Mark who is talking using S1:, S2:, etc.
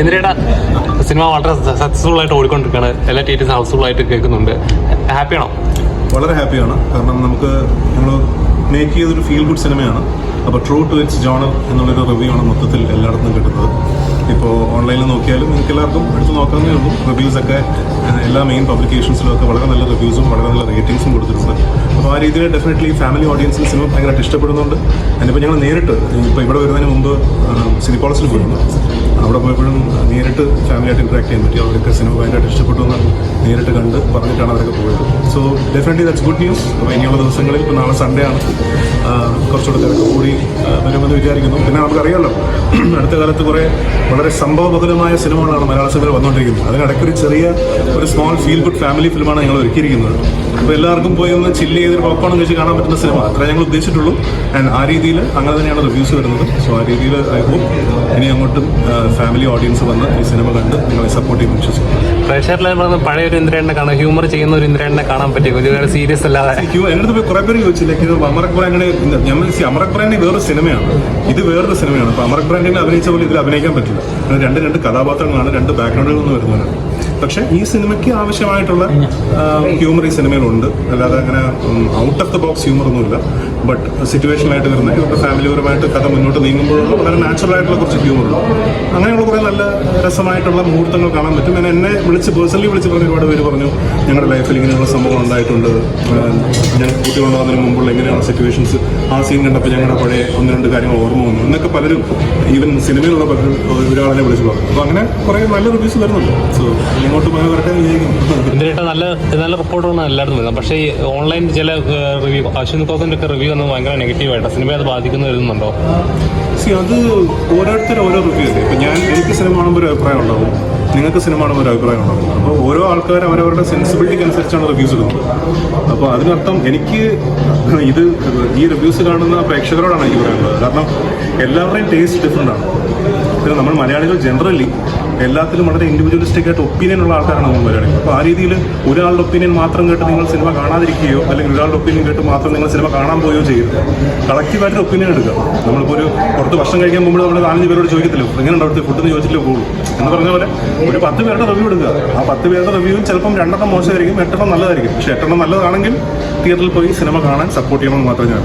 S1: എന്തിനാ സിനിമ വളരെ സക്സസ്ഫുൾ ആയിട്ട് ഓടിക്കൊണ്ടിരിക്കുകയാണ്. എല്ലാ ടീച്ചേഴ്സും ഹൗസ്ഫുൾ ആയിട്ട് കേൾക്കുന്നുണ്ട്. ഹാപ്പിയാണോ
S2: വളരെ ഹാപ്പിയാണ് കാരണം നമുക്ക് നമ്മൾ മേക്ക് ചെയ്തൊരു ഫീൽ ഗുഡ് സിനിമയാണ്. അപ്പോൾ ട്രൂ ടു ഇറ്റ്സ് ജോണർ എന്നുള്ളൊരു റിവ്യൂ ആണ് മൊത്തത്തിൽ എല്ലായിടത്തും കിട്ടുന്നത്. ഇപ്പോൾ ഓൺലൈനിൽ നോക്കിയാലും നിങ്ങൾക്ക് എല്ലാവർക്കും എടുത്ത് നോക്കാവുന്നേ ഉള്ളൂ. റിവ്യൂസൊക്കെ എല്ലാ മെയിൻ പബ്ലിക്കേഷൻസിലും ഒക്കെ വളരെ നല്ല റിവ്യൂസും വളരെ നല്ല റേറ്റിംഗ്സും കൊടുത്തിട്ടുണ്ട്. ആ രീതിയിൽ ഡെഫിനറ്റ്ലി ഫാമിലി ഓഡിയൻസിന് സിനിമ ഭയങ്കരമായിട്ട് ഇഷ്ടപ്പെടുന്നുണ്ട്. അതിനിപ്പോൾ ഞങ്ങൾ നേരിട്ട് ഇപ്പോൾ ഇവിടെ വരുന്നതിന് മുമ്പ് സിനിപോളസിൽ പോയിരുന്നു. അവിടെ പോയപ്പോഴും നേരിട്ട് ഫാമിലിയായിട്ട് ഇൻട്രാക്ട് ചെയ്യാൻ പറ്റി. അവരൊക്കെ സിനിമ ഭയങ്കരമായിട്ട് ഇഷ്ടപ്പെട്ടു എന്ന് നേരിട്ട് കണ്ട് പറഞ്ഞിട്ടാണ് അവരൊക്കെ പോയത്. So definitely that's good news അപ്പോൾ ഇനിയുള്ള ദിവസങ്ങളിൽ ഇപ്പോൾ നാളെ സൺഡേ ആണ്. കുറച്ചുകൂടെ തിരക്ക് കൂടി വരുമെന്ന് വിചാരിക്കുന്നു. പിന്നെ നമുക്കറിയാമല്ലോ അടുത്ത കാലത്ത് കുറേ വളരെ സംഭവബഹുലമായ സിനിമകളാണ് മലയാള സിനിമയിൽ വന്നുകൊണ്ടിരിക്കുന്നത്. അതിനിടയ്ക്ക് ഒരു ചെറിയ ഒരു സ്മോൾ ഫീൽ ഗുഡ് ഫാമിലി ഫിലിമാണ് ഞങ്ങൾ ഒരുക്കിയിരിക്കുന്നത്. അപ്പോൾ എല്ലാവർക്കും പോയി ഒന്ന് ചില്ല് ചെയ്തൊരു പോപ്കോൺ കഴിച്ച് കാണാൻ പറ്റുന്ന സിനിമ. അത്രേ ഞങ്ങൾ ഉദ്ദേശിച്ചിട്ടുള്ളൂ. ആൻഡ് ആ രീതിയിൽ അങ്ങനെ തന്നെയാണ് റിവ്യൂസ് വരുന്നത്. സോ ആ രീതിയിൽ ഐ ഹോപ്പ് ഇനി അങ്ങോട്ടും ഫാമിലി ഓഡിയൻസ് വന്ന് ഈ സിനിമ കണ്ട് നിങ്ങളെ സപ്പോർട്ട് ചെയ്യുമെന്ന് വിശ്വസിക്കുന്നു
S1: പ്രേക്ഷകരിലെ പറഞ്ഞ പഴയ ഒരു ഇന്ദ്രനെ കാണാൻ ഹ്യൂമർ ചെയ്യുന്ന ഒരു ഇന്ദ്രനെ കാണാൻ പറ്റിയ ഒരുപാട് സീരിയസ് അല്ലാതെ.
S2: എന്നിട്ട് പോയി കുറെ പേര് ചോദിച്ചില്ലേ അമറക് ബ്രാൻഡിനെ ഞാൻ ബ്രാൻഡിന് വേറൊരു സിനിമയാണ് ഇത് വേറൊരു സിനിമയാണ് അപ്പോൾ ബ്രാൻഡിനെ അഭിനയിച്ച പോലെ ഇതിൽ അഭിനയിക്കാൻ പറ്റില്ല. രണ്ട് രണ്ട് കഥാപാത്രങ്ങളാണ് രണ്ട് ബാക്ക്ഗ്രൗണ്ടുകളിൽ നിന്ന് വരുന്നവരാണ്. പക്ഷേ ഈ സിനിമയ്ക്ക് ആവശ്യമായിട്ടുള്ള ഹ്യൂമർ ഈ സിനിമയിലുണ്ട്. അല്ലാതെ അങ്ങനെ out of the box humour ഒന്നുമില്ല. ബട്ട് സിറ്റുവേഷനായിട്ട് വരുന്ന ഇവരുടെ ഫാമിലിപരമായിട്ട് കഥ മുന്നോട്ട് നീങ്ങുമ്പോഴുള്ള വളരെ നാച്ചുറൽ ആയിട്ടുള്ള കുറച്ച് ഹ്യൂമർ ഉണ്ട്. അങ്ങനെയുള്ള കുറേ നല്ല രസമായിട്ടുള്ള മുഹൂർത്തങ്ങൾ കാണാൻ പറ്റും. ഞാൻ എന്നെ വിളിച്ച് പേഴ്സണലി വിളിച്ച് പറഞ്ഞ ഒരുപാട് പേര് പറഞ്ഞു ഞങ്ങളുടെ ലൈഫിൽ ഇങ്ങനെയുള്ള സംഭവം ഉണ്ടായിട്ടുണ്ട്. ഞാൻ ഞാൻ കുട്ടികളുണ്ടാകുന്നതിന് മുമ്പുള്ള എങ്ങനെയാണ് സിറ്റുവേഷൻസ് ആ സീൻ കണ്ടപ്പോൾ ഞങ്ങളുടെ പഴയ ഒന്ന് രണ്ട് കാര്യങ്ങൾ ഓർമ്മ വന്നു. എന്നൊക്കെ പലരും ഈവൻ സിനിമയിലുള്ള പലരും ഒരാളെ വിളിച്ച് പറഞ്ഞു. അപ്പോൾ അങ്ങനെ കുറേ നല്ല റിവ്യൂസ് വരുന്നുണ്ട്. സോ ഇങ്ങോട്ട് പോയി
S1: നല്ല നല്ല റിപ്പോർട്ടാണ് എല്ലായിടത്തും വരുന്നത് പക്ഷേ ഈ ഓൺലൈൻ ചില റിവ്യൂ അശ്വിൻ കോസിന്റെ ഒക്കെ റിവ്യൂ ഒന്നും ഭയങ്കര നെഗറ്റീവായിട്ട് സിനിമയെ അത് ബാധിക്കുന്നു വരുന്നുണ്ടോ
S2: സി അത് ഓരോരുത്തരും ഓരോ റിവ്യൂ അല്ലേ? ഇപ്പം ഞാൻ എനിക്ക് സിനിമ കാണുമ്പോൾ ഒരു അഭിപ്രായം ഉണ്ടാവും. നിങ്ങൾക്ക് സിനിമ കാണുമ്പോൾ ഒരു അഭിപ്രായം ഉണ്ടാവും. അപ്പോൾ ഓരോ ആൾക്കാർ അവരവരുടെ സെൻസിബിലിറ്റിക്ക് അനുസരിച്ചാണ് റിവ്യൂസ് ഇടുന്നത്. അപ്പോൾ അതിനർത്ഥം എനിക്ക് ഇത് ഈ റിവ്യൂസ് കാണുന്ന പ്രേക്ഷകരോടാണ് എനിക്ക് പറയാനുള്ളത്. കാരണം എല്ലാവരുടെയും ടേസ്റ്റ് ഡിഫറെന്റ് ആണ്. പിന്നെ നമ്മൾ മലയാളികൾ ജനറലി എല്ലാത്തിലും വളരെ ഇൻഡിവിജ്വലിസ്റ്റിക് ആയിട്ട് ഒപ്പീനിയൻ ഉള്ള ആൾക്കാരാണ് നമ്മൾ മലയാളികൾ. അപ്പോൾ ആ രീതിയിൽ ഒരാളുടെ ഒപ്പീനിയൻ മാത്രം കേട്ട് നിങ്ങൾ സിനിമ കാണാതിരിക്കുകയോ അല്ലെങ്കിൽ ഒരാളുടെ ഒപ്പീനിയൻ കേട്ട് മാത്രം നിങ്ങൾ സിനിമ കാണാൻ പോയോ ചെയ്യരുത്. കളക്റ്റീവായിട്ട് ഒപ്പീനിയൻ എടുക്കുക നമ്മളിപ്പോൾ ഒരു പുറത്ത് വർഷം കഴിക്കാൻ പോകുമ്പോൾ നമ്മൾ നാലഞ്ച് പേരോട് ചോദിക്കത്തില്ല എങ്ങനെയുണ്ട് അവിടുത്തെ ഫുഡ് എന്ന് ചോദിച്ചില്ലേ പോകും? എന്ന് പറഞ്ഞ പോലെ ഒരു പത്ത് പേരുടെ റിവ്യൂ എടുക്കുക ആ പത്ത് പേരുടെ റിവ്യൂവും ചിലപ്പം രണ്ടെണ്ണം മോശമായിരിക്കും എട്ടെണ്ണം നല്ലതായിരിക്കും. പക്ഷേ എട്ടെണ്ണം നല്ലതാണെങ്കിൽ തിയേറ്ററിൽ പോയി സിനിമ കാണാൻ സപ്പോർട്ട് ചെയ്യണമെന്ന് മാത്രമേ ഞാൻ